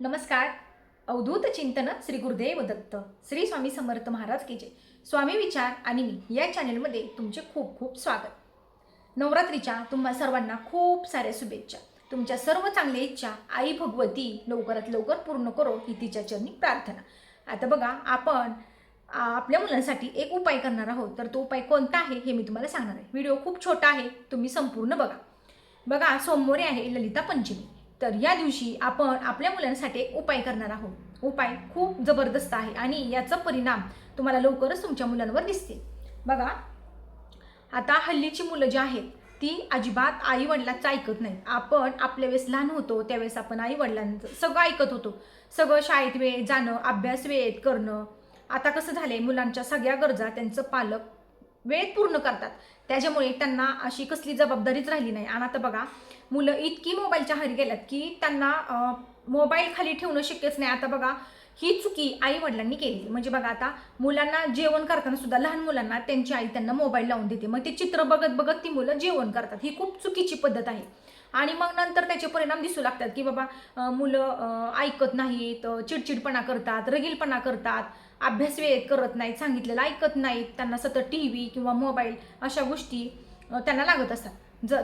नमस्कार. अवधूत चिंतन श्री गुरुदेव दत्त श्री स्वामी समर्थ महाराज की जय. स्वामी विचार आणि मी या चॅनेलमध्ये तुमचे खूप खूप स्वागत. नवरात्रीच्या तुम्हा सर्वांना खूप साऱ्या शुभेच्छा. तुमच्या सर्व चांगल्या इच्छा आई भगवती लवकरात लवकर पूर्ण करो ही तिच्या चरणी प्रार्थना. आता बघा आपण आपल्या मुलांसाठी एक उपाय करणार आहोत. तर तो उपाय कोणता आहे हे मी तुम्हाला सांगणार आहे. व्हिडिओ खूप छोटा आहे तुम्ही संपूर्ण बघा. बघा सोमवारी आहे ललिता पंचमी. तर या दिवशी आपण आपल्या मुलांसाठी उपाय करणार आहोत. उपाय खूप जबरदस्त आहे आणि याचा परिणाम तुम्हाला लवकरच तुमच्या मुलांवर दिसतील. बघा आता हल्लीची मुलं जी आहेत ती अजिबात आई वडिलांचं ऐकत नाही आपण आपल्या वेळेस लहान होतो त्यावेळेस आपण आई वडिलांचं सगळं ऐकत होतो. सगळं शाळेत वेळेत जाणं अभ्यास वेळेत करणं. आता कसं झालंय मुलांच्या सगळ्या गरजा त्यांचं पालक वेळेत पूर्ण करतात. त्याच्यामुळे त्यांना अशी कसली जबाबदारीच राहिली नाही. आणि आता बघा मुलं इतकी मोबाईलच्या हरी गेल्यात की त्यांना मोबाईल खाली ठेवणं शक्यच नाही. आता बघा ही चुकी आई वडिलांनी केली. म्हणजे बघा आता मुलांना जेवण करताना सुद्धा लहान मुलांना त्यांची आई त्यांना मोबाईल लावून देते. मग ते चित्र बघत बघत ती मुलं जेवण करतात. ही खूप चुकीची पद्धत आहे. आणि मग नंतर त्याचे परिणाम दिसू लागतात की बाबा मुलं ऐकत नाहीत चिडचिडपणा करतात रगीलपणा करतात अभ्यास वेळेत करत नाहीत सांगितलेलं ऐकत नाहीत त्यांना सतत टी व्ही किंवा मोबाईल अशा गोष्टी त्यांना लागत असतात. जर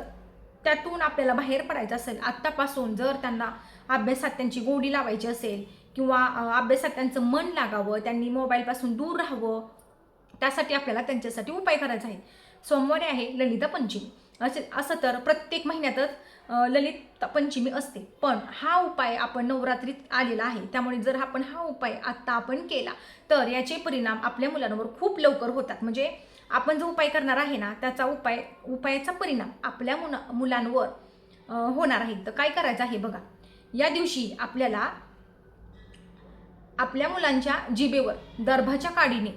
त्यातून आपल्याला बाहेर पडायचं असेल. आत्तापासून जर त्यांना अभ्यासात त्यांची गोडी लावायची असेल किंवा अभ्यासात त्यांचं मन लागावं त्यांनी मोबाईलपासून दूर राहावं त्यासाठी आपल्याला त्यांच्यासाठी उपाय करायचा आहे. सोमवारी आहे ललिता पंचमी. असे असं तर प्रत्येक महिन्यातच ललित पंचमी असते. पण हा उपाय आपण नवरात्रीत आलेला आहे. त्यामुळे जर आपण हा उपाय आत्ता आपण केला तर याचे परिणाम आपल्या मुलांवर खूप लवकर होतात. म्हणजे आपण जो उपाय करणार आहे ना त्याचा उपाय उपायाचा परिणाम आपल्या मुला मुलांवर होणार आहे. तर काय करायचं आहे बघा. या दिवशी आपल्याला आपल्या मुलांच्या जिबेवर दर्भाच्या काडीने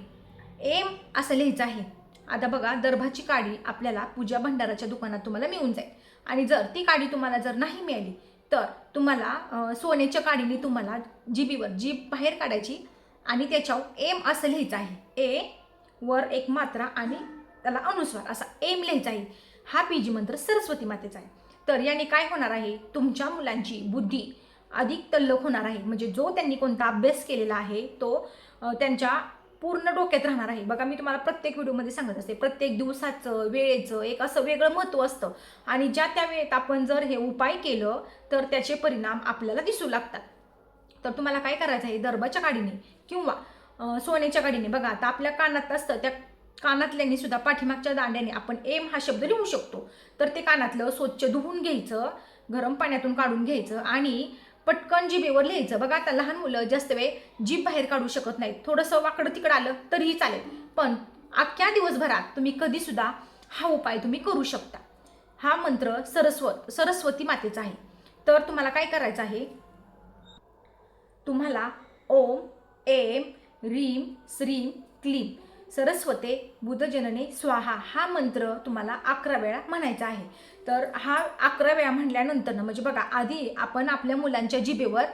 एम असं लिहायचं आहे. आता बघा दर्भाची काडी आपल्याला पूजा भंडाराच्या दुकानात तुम्हाला मिळून जाईल. आणि जर ती काडी तुम्हाला जर नाही मिळाली तर तुम्हाला सोन्याच्या काडीने तुम्हाला जिबीवर जीभ बाहेर काढायची आणि त्याच्यावर एम असं लिहायचं आहे. ए वर एक मात्रा आणि त्याला अनुस्वार असा एम लिहायचा आहे. हा पीजी मंत्र सरस्वती मातेचा आहे. तर याने काय होणार आहे? तुमच्या मुलांची बुद्धी अधिक तल्लख होणार आहे. म्हणजे जो त्यांनी कोणता अभ्यास केलेला आहे तो त्यांच्या पूर्ण डोक्यात राहणार आहे. बघा मी तुम्हाला प्रत्येक व्हिडिओमध्ये सांगत असते प्रत्येक दिवसाचं वेळेचं एक असं वेगळं महत्त्व असतं. आणि ज्या त्या वेळेत आपण जर हे उपाय केलं तर त्याचे परिणाम आपल्याला दिसू लागतात. तर तुम्हाला काय करायचं आहे? दर्भाच्या काडीने किंवा सोन्याच्या गाडीने. बघा आता आपल्या कानात असतं त्या कानातल्याने सुद्धा पाठीमागच्या दांड्याने आपण एम हा शब्द लिहू शकतो. तर ते कानातलं स्वच्छ धुवून घ्यायचं गरम पाण्यातून काढून घ्यायचं आणि पटकन जिभेवर लिहायचं. बघा आता लहान मुलं जास्त वेळ जीभ बाहेर काढू शकत नाहीत. थोडंसं वाकडं तिकडं आलं तरीही चालेल. पण अख्ख्या दिवसभरात तुम्ही कधीसुद्धा हा उपाय तुम्ही करू शकता. हा मंत्र सरस्वत सरस्वती मातेचा आहे. तर तुम्हाला काय करायचं आहे? तुम्हाला ओम एम रीम श्रीम क्लीम सरस्वते बुधजनने स्वाहा हा मंत्र तुम्हाला अकरा वेळा म्हणायचा आहे. तर हा अकरा वेळा म्हणल्यानंतर म्हणजे बघा आधी आपण आपल्या मुलांच्या जिभेवर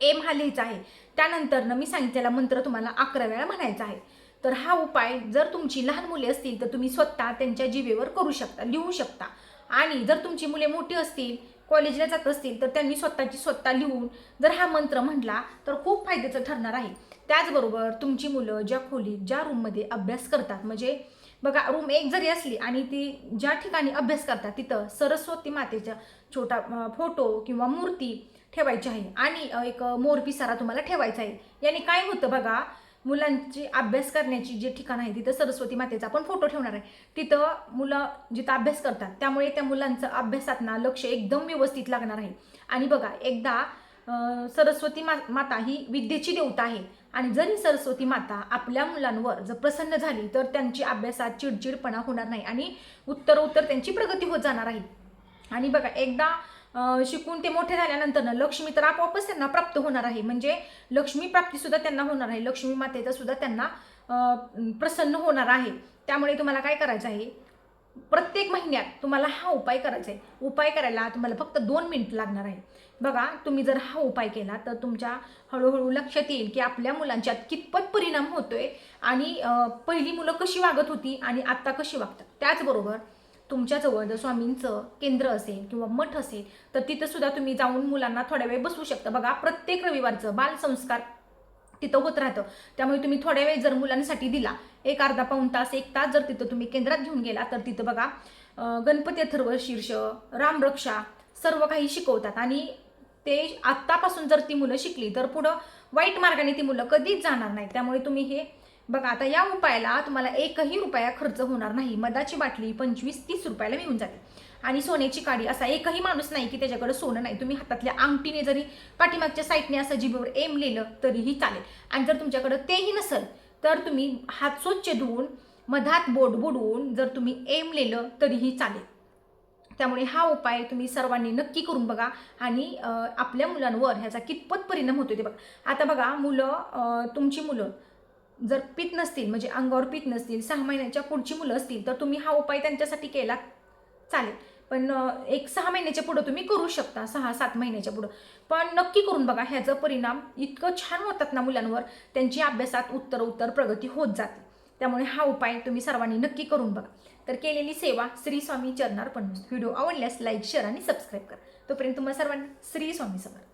एम हा लिहायचा आहे. त्यानंतरनं मी सांगितलेला मंत्र तुम्हाला अकरा वेळा म्हणायचा आहे. तर हा उपाय जर तुमची लहान मुले असतील तर तुम्ही स्वतः त्यांच्या जिभेवर करू शकता लिहू शकता. आणि जर तुमची मुले मोठी असतील कॉलेजला जात असतील तर त्यांनी स्वतःची स्वतः लिहून जर हा मंत्र म्हटला तर खूप फायद्याचं ठरणार आहे. त्याचबरोबर तुमची मुलं ज्या खोलीत ज्या रूममध्ये अभ्यास करतात म्हणजे बघा रूम एक जरी असली आणि ती ज्या ठिकाणी अभ्यास करतात तिथं सरस्वती मातेचा छोटा फोटो किंवा मूर्ती ठेवायची आहे. आणि एक मोर पिसारा तुम्हाला ठेवायचा आहे. याने काय होतं बघा मुलांची अभ्यास करण्याची जे ठिकाण आहे तिथं सरस्वती मातेचा आपण फोटो ठेवणार आहे. तिथं मुलं जिथं अभ्यास करतात त्यामुळे त्या मुलांचं अभ्यासात ना लक्ष एकदम व्यवस्थित लागणार आहे. आणि बघा एकदा सरस्वती मा माता ही विद्येची देवता आहे. आणि जरी सरस्वती माता आपल्या मुलांवर जर प्रसन्न झाली तर त्यांची अभ्यासात चिडचिडपणा होणार नाही आणि उत्तरोत्तर त्यांची प्रगती होत जाणार आहे. आणि बघा एकदा शिकून ते मोठे झाल्यानंतर ना लक्ष्मी तर आपोआपच त्यांना प्राप्त होणार आहे. म्हणजे लक्ष्मी प्राप्ती सुद्धा त्यांना होणार आहे. लक्ष्मी मातेचा सुद्धा त्यांना प्रसन्न होणार आहे. त्यामुळे तुम्हाला काय करायचं आहे? प्रत्येक महिन्यात तुम्हाला हा उपाय करायचा आहे. उपाय करायला तुम्हाला फक्त दोन मिनिट लागणार आहे. बघा तुम्ही जर हा उपाय केला तर तुमच्या हळूहळू लक्षात येईल की आपल्या मुलांच्यात कितपत परिणाम होतोय आणि पहिली मुलं कशी वागत होती आणि आत्ता कशी वागतात. त्याचबरोबर तुमच्याजवळ जर स्वामींचं केंद्र असेल किंवा मठ असेल तर तिथं सुद्धा तुम्ही जाऊन मुलांना थोड्या वेळ बसवू शकता. बघा प्रत्येक रविवारचं बालसंस्कार तिथं होत राहतं. त्यामुळे तुम्ही थोड्या वेळ जर मुलांसाठी दिला एक अर्धा पाऊण तास एक तास जर तिथं तुम्ही केंद्रात घेऊन गेला तर तिथं बघा गणपती अथर्व शीर्ष रामरक्षा सर्व काही शिकवतात. आणि ते आत्तापासून जर ती मुलं शिकली तर पुढं वाईट मार्गाने ती मुलं कधीच जाणार नाही त्यामुळे तुम्ही हे बघा आता या उपायाला तुम्हाला एकही रुपया खर्च होणार नाही. मधाची बाटली पंचवीस तीस रुपयाला मिळून जाते. आणि सोन्याची काडी असा एकही माणूस नाही की त्याच्याकडे सोनं नाही. तुम्ही हातातल्या अंगठीने जरी पाठीमागच्या साईडने असं जिभेवर एम लिहिलं तरीही चालेल. आणि जर तुमच्याकडं तेही नसेल तर तुम्ही हात स्वच्छ धुवून मधात बोट बुडवून जर तुम्ही एम लिहिलं तरीही चालेल. त्यामुळे हा उपाय तुम्ही सर्वांनी नक्की करून बघा आणि आपल्या मुलांवर ह्याचा कितपत परिणाम होतो ते बघा. आता बघा मुलं तुमची मुलं जर पीत नसतील म्हणजे अंगावर पीत नसतील सहा महिन्याच्या पुढची मुलं असतील तर तुम्ही हा उपाय त्यांच्यासाठी केला चालेल. पण एक सहा महिन्याच्या पुढं तुम्ही करू शकता सहा सात महिन्याच्या पुढं. पण नक्की करून बघा ह्याचा परिणाम इतकं छान होतात ना मुलांवर त्यांची अभ्यासात उत्तर उत्तर प्रगती होत जाते. त्यामुळे हा उपाय तुम्ही सर्वांनी नक्की करून बघा. तर केलेली सेवा श्री स्वामी चरणार पण व्हिडिओ आवडल्यास लाईक शेअर आणि सबस्क्राईब करा. तोपर्यंत तुम्हाला सर्वांना श्री स्वामी समर्थ